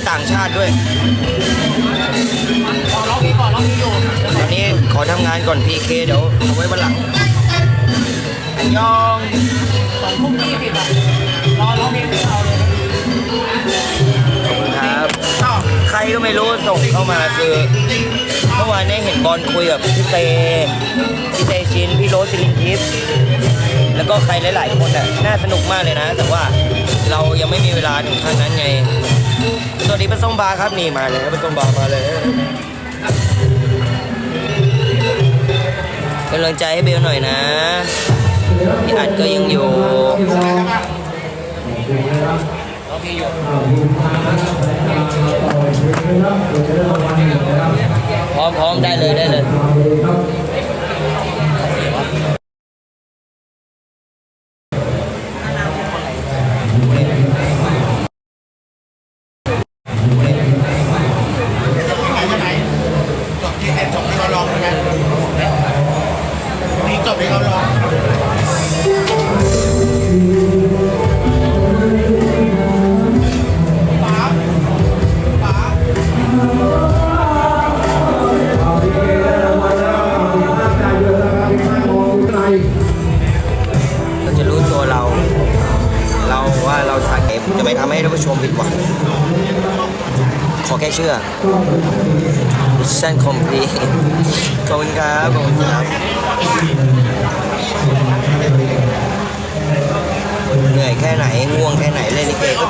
จะต่างชาติด้วยขอร้องเพลงก่อนร้องเพลงอยู่ตอนนี้ขอทำงานก่อน PK เดี๋ยวเอาไว้วันหลังอันยองสองทุ่มยี่สิบอะรอร้องเพลงเอาเลยขอบคุณครับใครก็ไม่รู้ส่งเข้ามาคือเมื่อวานนี้เห็นบอลคุยกับพี่เตพี่เตชินพี่โรสซิลินทิพย์แล้วก็ใครหลาย ๆ คนอะน่าสนุกมากเลยนะ แต่ว่าเรายังไม่มีเวลาถึงขั้นนั้นไง สวัสดีป้าส้มบาร์ครับนี่มาเลยป้าส้มบาร์มาเลยเป็นกำลังใจให้เบลหน่อยนะพี่อัดก็ยังอยู่ร้อเพลงอยู่พร้อมพร้อมได้เลยได้เลย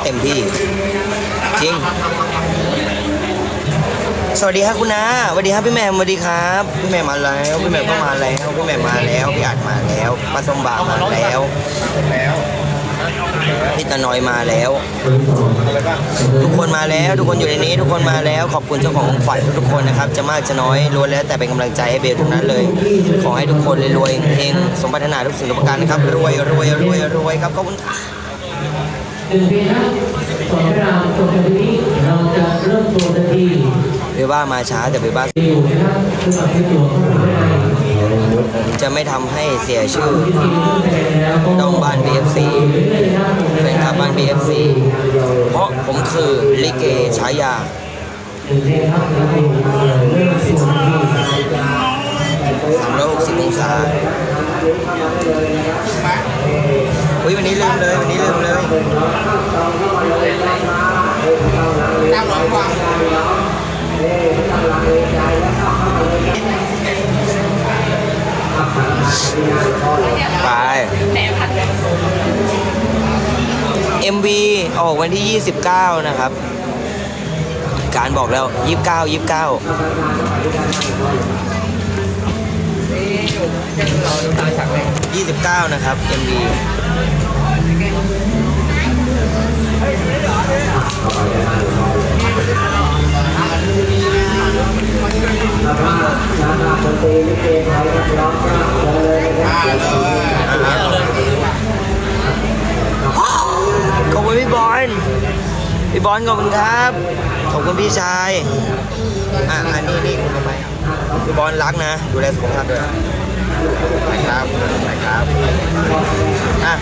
เต็มที่ จริง สวัสดีครับคุณนาสวัสดีครับพี่แหม่มสวัสดีครับ พี่แหม่มมาแล้วพี่แหม่มก็มาแล้วพี่แหม่มมาแล้วพี่อัดมาแล้วป้าสมบามาแล้วพี่ตะนอยมาแล้ว ทุกคนมาแล้วทุกคนอยู่ในนี้ ทุกคนมาแล้วขอบคุณเจ้าของของขวัญทุกคนนะครับ จะมากจะน้อยล้วนแล้วแต่เป็นกำลังใจให้เบลทุกนั้นเลย ขอให้ทุกคนรวยๆเฮงสมปรารถนาทุกสิ่งทุกประการนะครับรวยรวยรวยรวยครับขอบคุณครับ หนึ่งปีนะก่อนเวลาจบจากนี้เราจะเริ่มตัวทันทีเบลบ้ามาช้าแต่เบลบ้าอยู่นะครับสำหรับที่ตัวเข้ามาได้จะไม่ทำให้เสียชื่อที่ที่รู้คะแนนแล้วก็ดองบ้าน BFC แฟนคลับบ้าน BFC เพราะผมคือลิเกฉายาหนึ่งเพลงครับหนึ่งเพลงเริ่มตัวทันที360องศาอุ้ ยวันนี้ลืมเลยวันนี้ลืมเลยเก้าร้อยกว่าไป MV ออกวันที่ 29 นะครับ การบอกแล้ว 29 29 29 นะครับ MV ขอบคุณพี่บอล พี่บอลขอบคุณครับ ขอบคุณพี่ชาย อะ อันนี้นี่คุณทำไมพี่บอลรักนะ ดูแลสุขภาพด้วยนะครับนะครับ อะ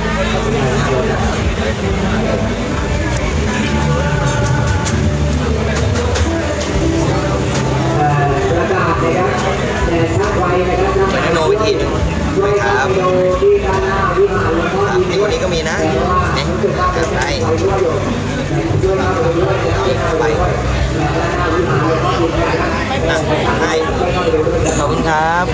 เป็นโนวิธีหนึ่งนะครับที่ด้านหน้าวิหางพ่อครับนี่คนนี้ก็มีนะนี่ไปไปอะให้ขอบคุณครับ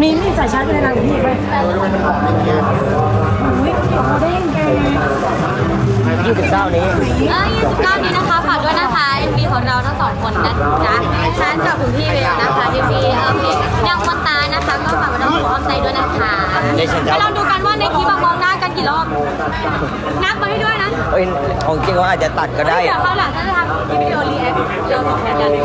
มีมีสายชาร์จไปในรังพี่ไปอุ้ยเดี๋ยวเขาได้ยังไง29นี้เออ29 นี้นะคะ ฝากด้วยนะคะ MV ของเราทั้งสองคนนะจ๊ะฉันกับคุณพี่เวลนะคะ MV เออเพลงยังคนตานะคะ ก็ฝากไว้ต้องขออ้อมใจด้วยนะคะได้ฉันจะให้เราดูกันว่าในคลิปอะมองหน้า กันกี่รอบนับมาให้ด้วยนะเอ้ยของจริงเขาอาจจะตัดก็ได้ เดี๋ยวเขาวหลังถ้าจะทำคลิปวิดีโอรีแอคเราสองแทนกันดู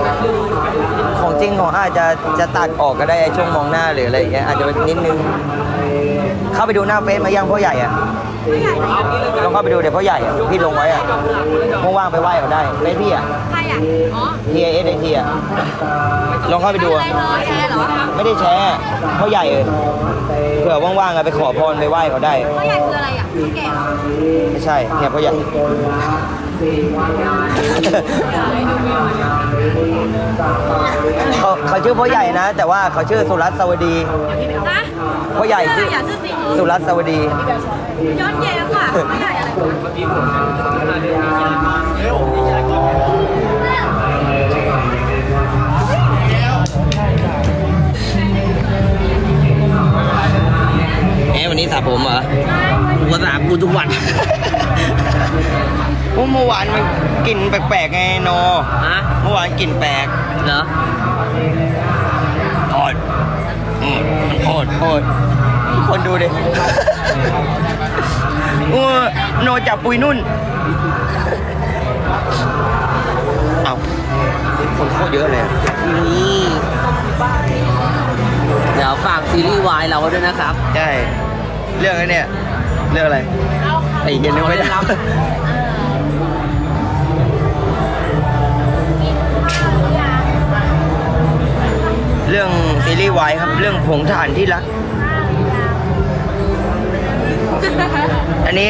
ของจริงของอาจจะจะตัดออกก็ได้ไอ้ช่วงมองหน้าหรืออะไรอย่างเงี้ยอาจจะเป็นนิดนึง เข้าไปดูหน้าเฟซมายังพ่อใหญ่อะผู้ใหญ่ไหนลองเข้าไปดูเดี๋ยวพ่อใหญ่อะพี่ลงไว้อะว่างๆไปไหว้เขาได้ไม่พี่อะใคร อะ อ๋อ T A S A T อะลองเข้าไปดูอะอะไรเธอแชร์เหรอไม่ได้แชร์พ่อใหญ่เออเผื่อว่างๆอะไปขอพรไปไหว้เขาได้ผู้ใหญ่คืออะไรอะผู้แก่เหรอไม่ใช่เนี่ยพ่อใหญ่ เขาเขาชื่อพ่อใหญ่นะ แต่ว่าเขาชื่อสุรัตน์สวัสดี นะพ่อใหญ่ชื่ชื่อออะไรอะชื่อจริงสุรัตน์สวัสดี ย้อนแย้งว่ะผู้ใหญ่อะไรวะเอ๊ะวันนี้ สระผมเหรอกูสระกูทุกวันเมื่อวานมันกลิ่นแปลกๆไงโนฮะ เมื่อวานกลิ่นแปลกเหรอโอดอืมโอดโอดคนดูดิโอ้โนจับปุยนุ่น เอาคนโคตรเยอะเลยอะนี่ เดี๋ยวฝากซีรีส์วายเราด้วยนะครับใช่ เรื่องไอ้เนี่ยเรื่องอะไรไอ้เหี้ยนึกไม่ได้เอาเลยรับเรื่องซีรีส์วายครับ เรื่องผงถ่านที่รัก อันนี้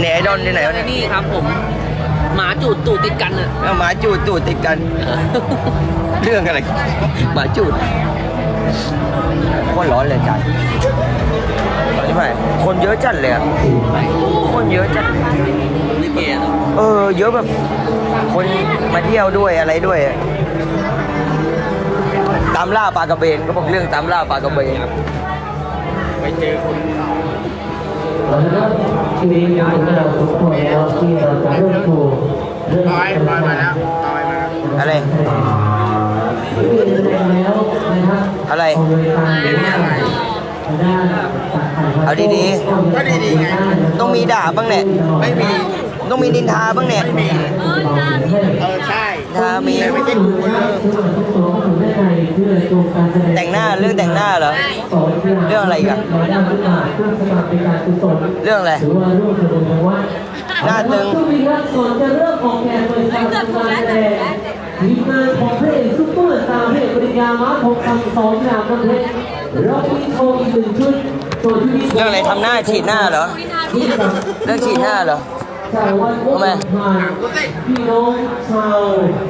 เนไอดอลที่ไหนวะเนี่ยนี่ครับผม หมาจูดตูดติดกันอะเอาหมาจูดตูดติดกัน เรื่องอะไรหมาจูด โคตรร้อนเลยจัดใช่ไหมคนเยอะจัดเลยอะคนเยอะจัดลิเกอะเออ เยอะแบบ คนมาเที่ยวด้วยอะไรด้วยอะตามล่าปลากระเบนก็บอกเรื่องตามล่าปลากระเบนไปเจอคนแล้วก็ทีนี้มีคนเราทุกคนแล้วที่เราจะเริ่มโชว์เรื่องปอยปอยมาแล้วปอยมาแล้วอะไร ที่เป็นแสดงแล้วนะครับ อะไรเอาเลยทางหรือว่าทางด้านตัดถ่ายเอาดีก็ดีๆไงต้องมีด่าบ้างเนี่ยไม่มี ต้องมีนินทาบ้างเนี่ยไม่มีเออจานเออ ใช่ทามีแต่ไม่ใช่กูเลยแต่งหน้าเรื่องแต่งหน้าเหรอ เรื่องอะไรอีกอะเรื่องอะไรหรือว่าร่วมสนุกของวัดหน้าตึงช่วงนี้ครับก่อนจะเริ่มออกแขกเลยครับการแสดงทีมงานของพระเอกซุปเปอร์สตาร์ามาทองคำสองนามน้ำเพชรเรามีโชว์อีกหนึ่งชุดโชว์ชุดนี้เรื่องอะไรทำหน้าฉีดหน้าเหรอ เรื่องฉีดหน้าเหรอชาววัดทำไมผ่านพี่น้องชาว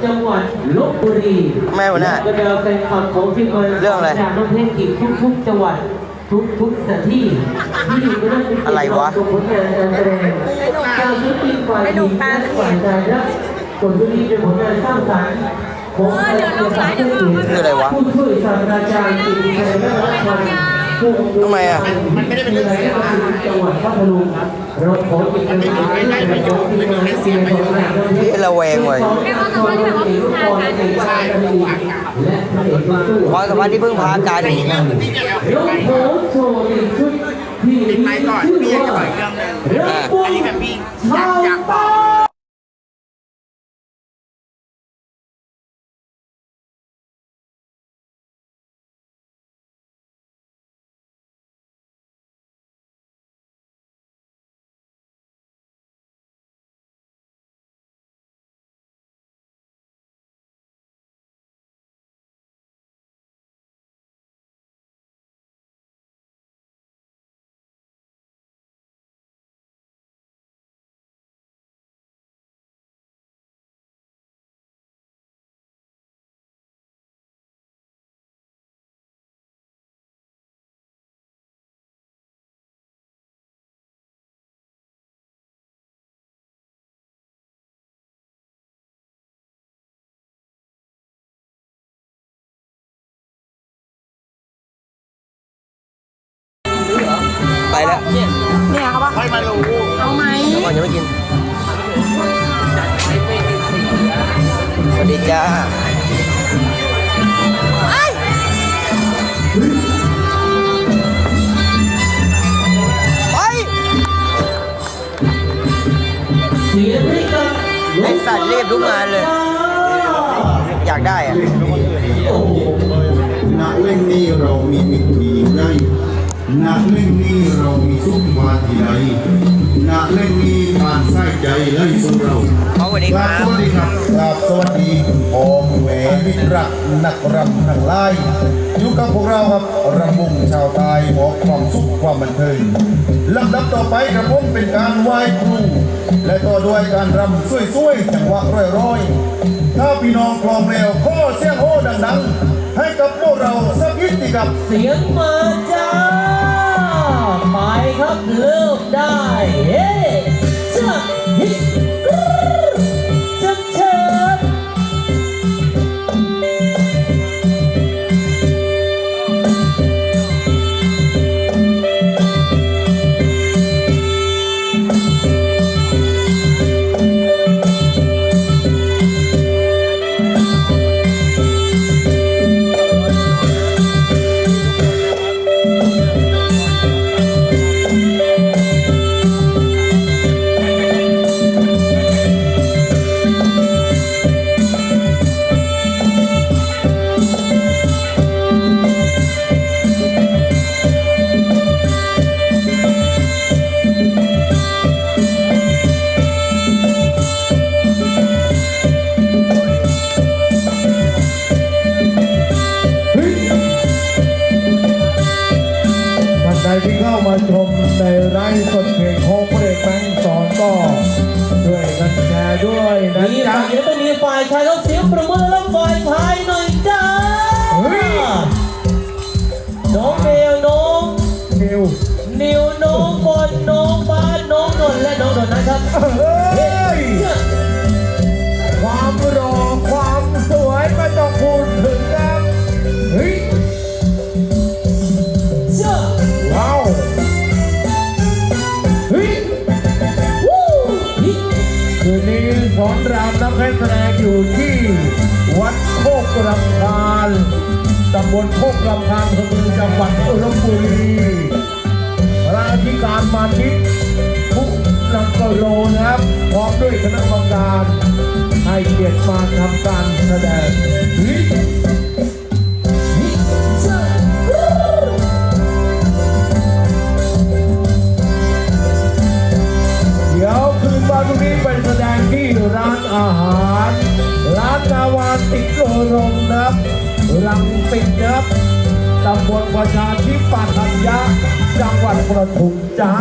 จังหวัดลบบุรีทำไมหัวหน้าบรรดาแฟนคลับของทีมงานเรื่องอะไรจากน้ำเพชรอีกทุกๆจังหวัดทุกทุกสถานที่ที่ก็ได้เป็นอะไรวะ ผลงานการแสดงการชุดปีฝ่ายหญิงและฝ่ายชายและผลชุดนี้เป็นผลงานสร้างสรรค์ ของอาจารย์สายเกียรติคืออะไรวะผู้ช่วยศาสตราจารย์กิติชัยและรัชพันธ์ผู้อำนวยทำไมอะมันไม่ได้เป็นเรื่องเสียงนะจังหวัดพัทลุงเราขอเป็นกำลังใจให้กับทีมงานเสียงของเราพี่ระแวงเว้ยและพระเอกรุ่นตู้ความสัมพันธ์ที่เพิ่งพากันอีกเรื่องหนึงที่เนี่ยยกโถโชว์อีกชุดที่ปิดมีไมค์ก่อนชื่อพี่อยากจะบอว่ากอีกเรื่องหนึงเรื่องอัปุ้นงนี้แบบ จ้าไปเสียงให้กับไอสัตว์เรียบทุกงานเลย อยากได้อะณเล่งนี้เรามีมิตรมีได้ ณเล่งนี้เรามีสุขมาที่ใดณเล่งนี้ผ่านสายใจไล่สู่เราขอสวัสดีคครัรับบสวัสดีครับครับสวัสดีคุณพ่อคุณแม่มิตรรักนักรำทั้งหลายอยู่กับพวกเราครับรำวงชาวไทยมอบความสุขความบันเทิงลำดับต่อไปกระผมเป็นการไหว้ครู และต่อด้วยการรำสวยๆจังหวะร้อยๆ ถ้าพี่น้องพร้อมแล้วขอเสียงโห่ดังๆ ให้กับพวกเราสักนิดสิครับเสียงมาจ้า ไปครับเริ่มได้ เฮ้จ้า เฮ้ยความรอความสวยไม่ต้องพูดถึงครับเฮ้ยเจ้าว้าวเฮ้ยวู้ฮิคืนนี้สอนรามนักแสดงอยู่ที่ วัดโคกรำคาญตำบลโคกรำคาญอำเภอจังหวัดลบบุรีพระอธิการมาทิต ทุกนังกโลนะครับพร้อมด้วยคณะกรรมการให้เกียรติมาทำการแสดงเฮ้ยเจ้าเดี๋ยวคืนวันพรุ่งนี้ไปแสดงที่ร้านอาหาร ร้านนาวาติดโลรมนะครับรังติดนะครับตำบลประชาธิปัตย์ธัญญะจังหวัดประทุมจ้า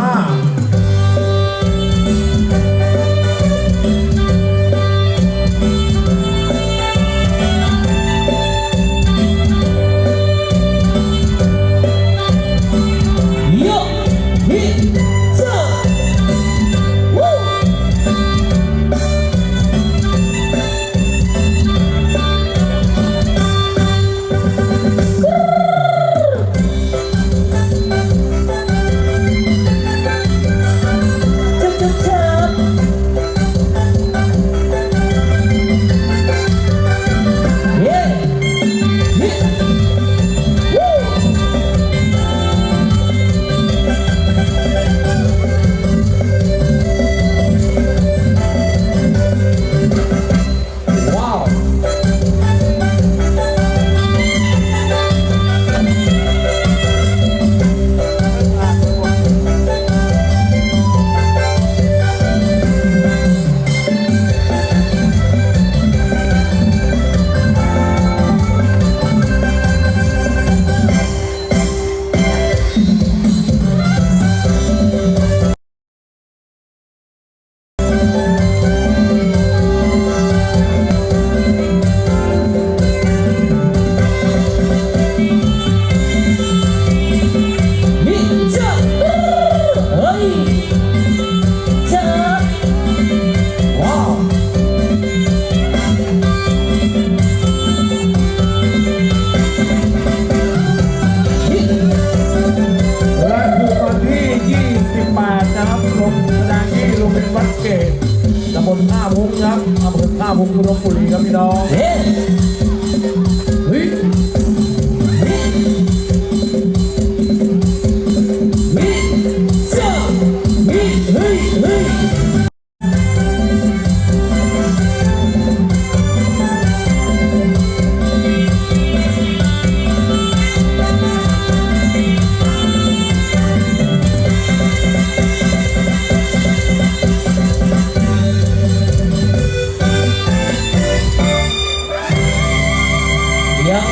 อ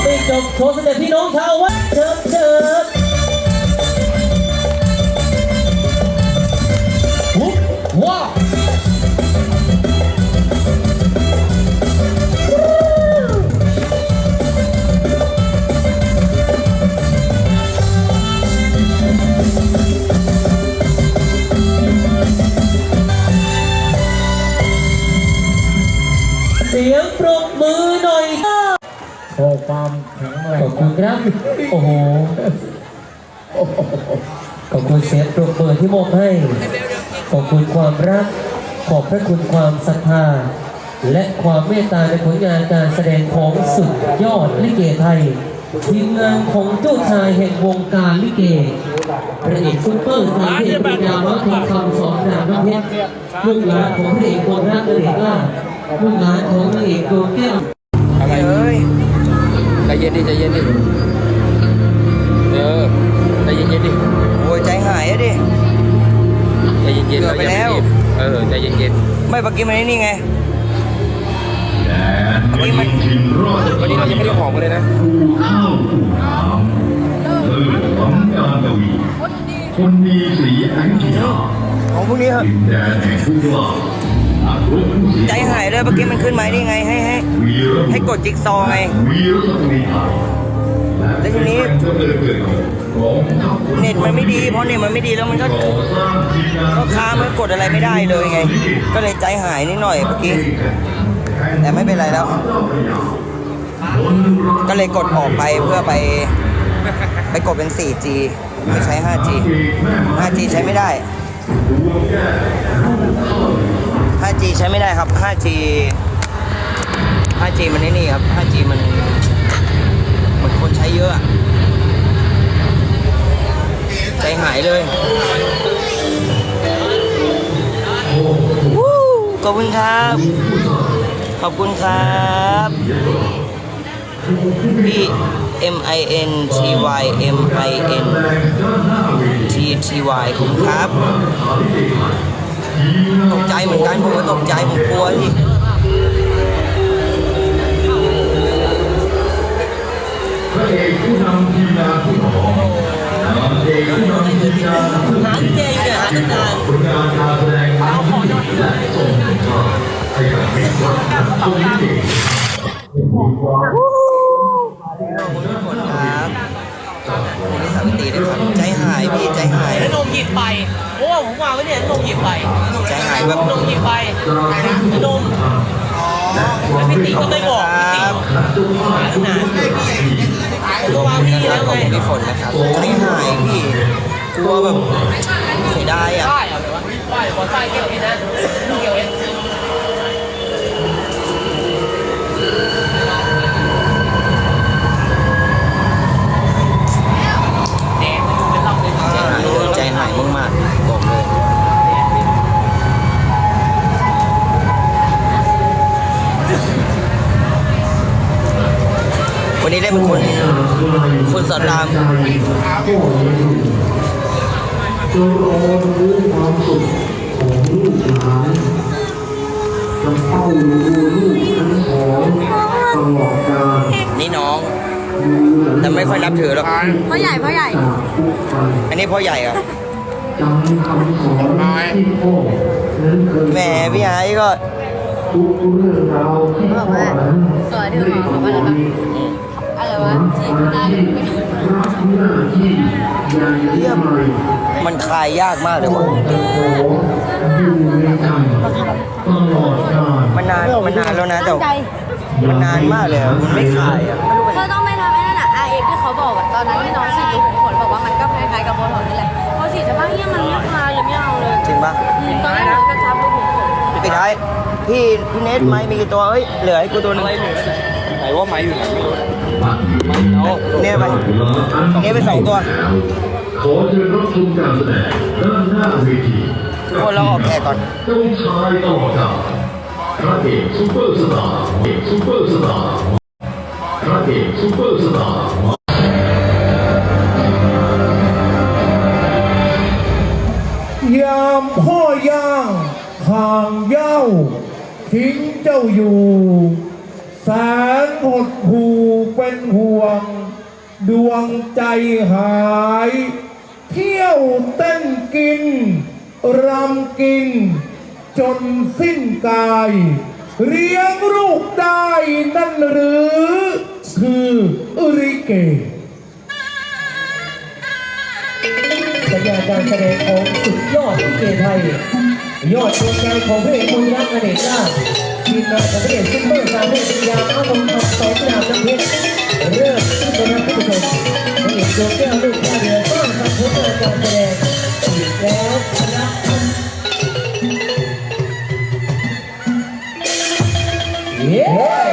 เสด็จพี่น้องชาววัดเชิญเชิญหุบว้าเสียงปรบ ความแข็งแรขงอบคุณครับ โอ้โห ขอบคุณเสียงปรบมือที่มอบให้ ขอบคุณความรัก ขอบพระคุณความศรัทธา และความเมตตาในผลงานการแสดงของสุดยอดลิเกไทย ทีมงานของเจ้าชายแห่งวงการลิเกพระเอกซุปเปอร์สายเทพปัญญาวัฒนคำสอนรามน้ำเพชรลูกหลานของพระเอกคนรักนเอกล่าลูกหลานของนางเอกดวงแก้วอะไรเอ้ย ใจเย็นดิใจเย็นดิเออใจเย็นๆดิโอ้ยใจหายอะดิ ใจเย็นๆเกือบไปแล้วเออใจเย็นไม่เมื่อกี้มันไอ้นี่ไงเมื่อกี้มันๆวันนี้เรายังไม่ได้ของกันเลยนะคนมีสีอยุธยาของพวกนี้เหรอะดินแดนแห่งผู้กล้านักรบผู้เสีย ใจหายเลยเมื่อกี้มันขึ้นไมได้ไงให้ให้ให้กดจิ๊กซอว์ไงแล้วทีนี้เน็ตมันไม่ดีเพราะเน็ตมันไม่ดีแล้วมันก็ก็ค้ามันกดอะไรไม่ได้เลยไง ก็เลยใจหายนิดหน่อยเมื่อกี้แต่ไม่เป็นไรแล้ว ก็เลยกดออกไปเพื่อไป ไปกดเป็น 4G ไม่ใช้ 5G 5G ใช้ไม่ได้ 5G ใช้ไม่ได้ครับ 5G 5G มันนี่ครับ 5G มันมันคนใช้เยอะใจหายเลยขอบคุณครับ ขอบคุณครับ B M I N T Y M I N T T Y ขอบคุณครับ ตกใจเหมือนกันผมก็ตกใจผมกลัวที่พระเอกผู้นำทีมงานผู้หองนางเอกผู้นำทีมงานผู้หาเจเนี่ยหาตั้งนานผลงานการแสดงทั้งที่และส่งทางให้กับมิตรรักนักชมลิเกมีความขอบคุณทุกคนครับนี่สาวิตรีด้วยครับใจหายพี่ใจหายแล้วนมหยิบไปเพราะ ว่าผมวางไว้เนี่ยนมหยิบไปใจหายแบบนมหยิบไปการทั้งนมแล้วพี่ตีก็ไม่บอกพี่ตีหาตั้งนานผมก็วางพี่นะคแล้รับวขอบไงคุณพี่ฝนนะครับใจหายพี่กลัวแบบเสียดายอะป้ายเอาเลยวะป้ายบอกป้ายเกี่ยวเองนะเกี่ยวเอง แดงมันดูเป็นรอบเลย ใจหายเลยใจหายมากๆบอกเลย วันนี้ได้เป็น คนคนสอนรามจงรอรู้ความสุขของลูกหลานจะเฝ้าดูลูกทั้งสองตลอดกาลนี่น้อง แต่ไม่ค่อยนับถือหรอกพ่อใหญ่พ่อใหญ่จากทุกไปอันนี้พ่อใหญ่อะจำคำสอนที่พ่อนั้นเคยแหมพี่ไอ้ก็ทุกเรื่องราวที่พ่อนั้นสอนที่เขาบอก ว่าอะไรบ้างอะไรวะจีบได้ไม่รู้รักหน้าที่ใหญ่เยี่ยมเลยมันคลายยากมากเลยว่ะขออยู่ในใจตลอดกาลมันนานมันนานแล้วนะแต่มันนานมากเลยอะมันไม่คลายอะเธอต้องไปทำไอ้นั่นอะ R X ที่เขาบอกอะตอนนั้นที่น้องฉีดลูกขุมขนบอกว่ามันก็คล้ายๆกับโบท็อกซ์นี่แหละพอฉีดจะบ้างเนี่ยมันไม่คลายเลยไม่เอาเลยจริงปะอืมตอนแรกมันก็ซับลูกขุมขนปิดท้ายพี่พี่เนทไม้มีกี่ตัวเฮ้ยเหลือให้กูตัวหนึงไหนว่าไม้อยู่ไหนไม่รู้ เนี่ยไปเนี่ยไปสองตัวขอเชิญรับชมการแสดงด้านหน้าเวทีคนเราออกแขกก่อนเจ้าชายตลอดกาลพระเอกซุปเปอร์สตาร์เอกซุปเปอร์สตาร์พระเอกซุปเปอร์สตาร์ยามพ่อย่างห่างเย้าทิ้งเจ้าอยู่ แสนหดหูเป็นห่วง ดวงใจหาย เที่ยวเต้นกิน รำกิน จนสิ้นกายเลี้ยงลูกได้นั่นหรือ คืออริเกสัญญาการแสดงของสุดยอดลิเกไทย ยอดดวงใจของพระเอกมนรักอเนกลาภ ทีมงานของพระเอกซุปเปอร์สามเอกยามาลงทำสองดาบน้ำเพชรเริ่มขึ้นไปนะผู้ชมพระเอกดวงแก้วลูกท่าเรือต้อนรับผลงานการแสดงอีกแล้วครับเย้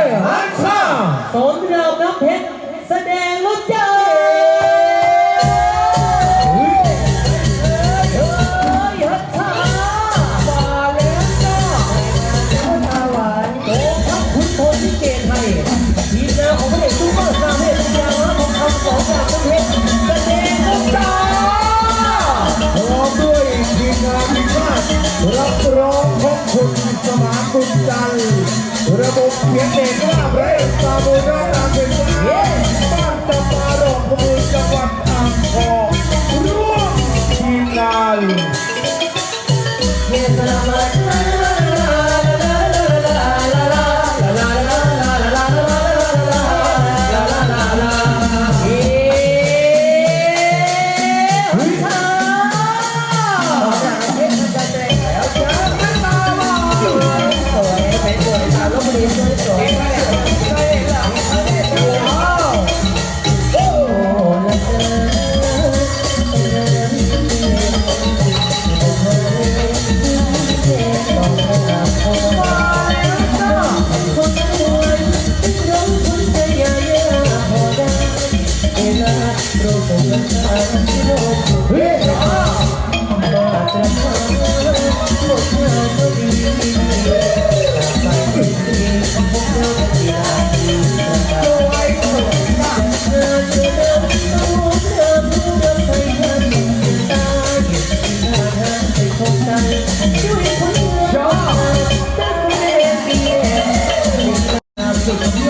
อ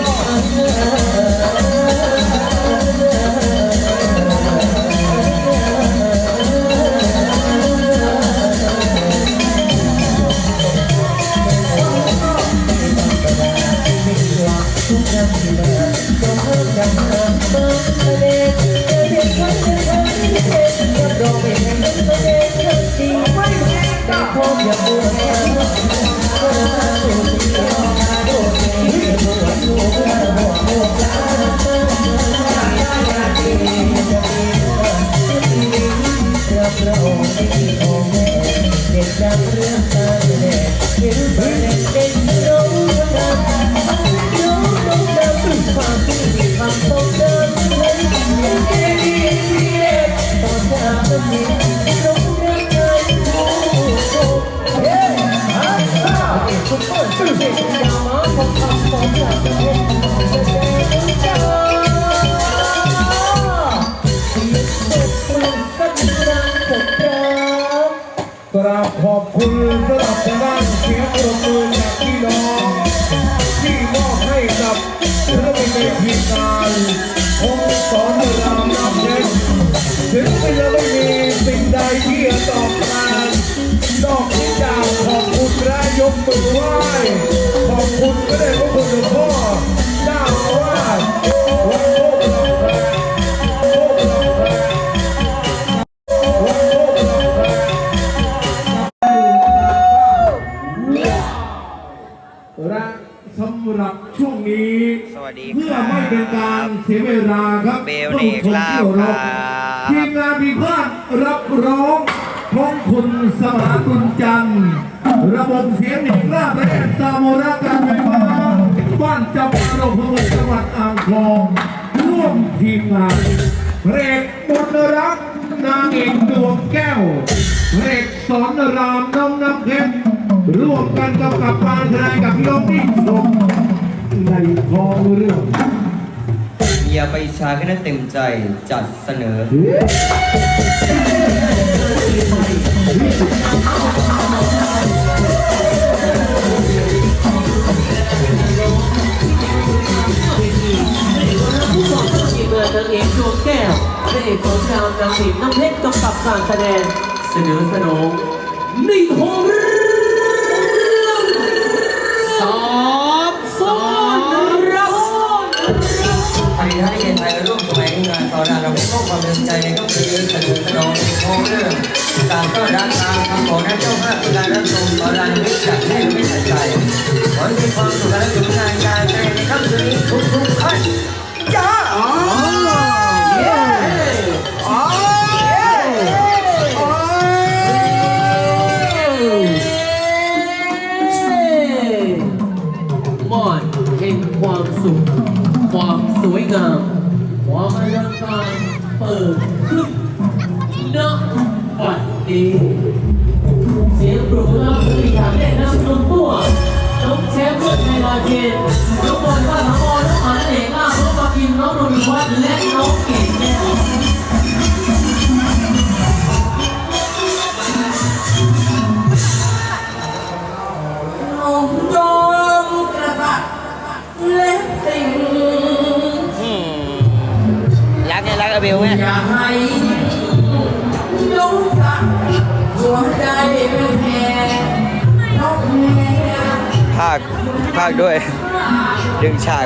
นี้สวัสดีเพื่อครับไม่เป็นการเสียเวลาครับเบลเนกลาบครับทีมงานพิพาทรับร้องของคุณสมานบุญจันทร์ระบบเสียงเอกลาบและตามรักการไฟฟ้าบ้านจำปาดงพมุทรจังหวัดอ่างทอง ร่วมทีมงานเพลงบุญรักนางเอกดวงแก้วเพลงสอนรามน้องน้ำเพชรร่วมกันกำกับการแสดงกับพี่น้องที่ชม ในท้องเรื่องเมียไปชาแค่นั้นเต็มใจจัดเสนอ ผู้บอกทีมงานนางเอกดวงเอกสงครามนางเอกน้ำเพชรกำกับการแสดง เสนอสนองนิทงเรื่อง ความเดินใจในค่ำคืนนี้สนุกสนองในโครงเรื่องการต้อนรับตามคำขอท่านเจ้าภาพการรับชมต่อดานไม่จัดให้ไม่ใส่ใจขอให้มีความสุขและสุขงานการแสดงในค่ำคืนนี้ทุกทุกท่านจ้ามอดแห่งความสุข ความสวยงาม ความอลังการ เปิดขึ้นณบัดนี้เสียงปรบมือรับอีกครั้งได้นำตัวตัวน้องแชมป์ในลาเจนน้องบอลว่าทั้งบอลน้องอันเอกน้องปากินน้องนนทวัฒน์และน้องเก่งแน่ เบลไงอย่าให้ยกสักหัวใจเป็นแพ้นกแพ้ภาคภาคด้วย ดึงฉาก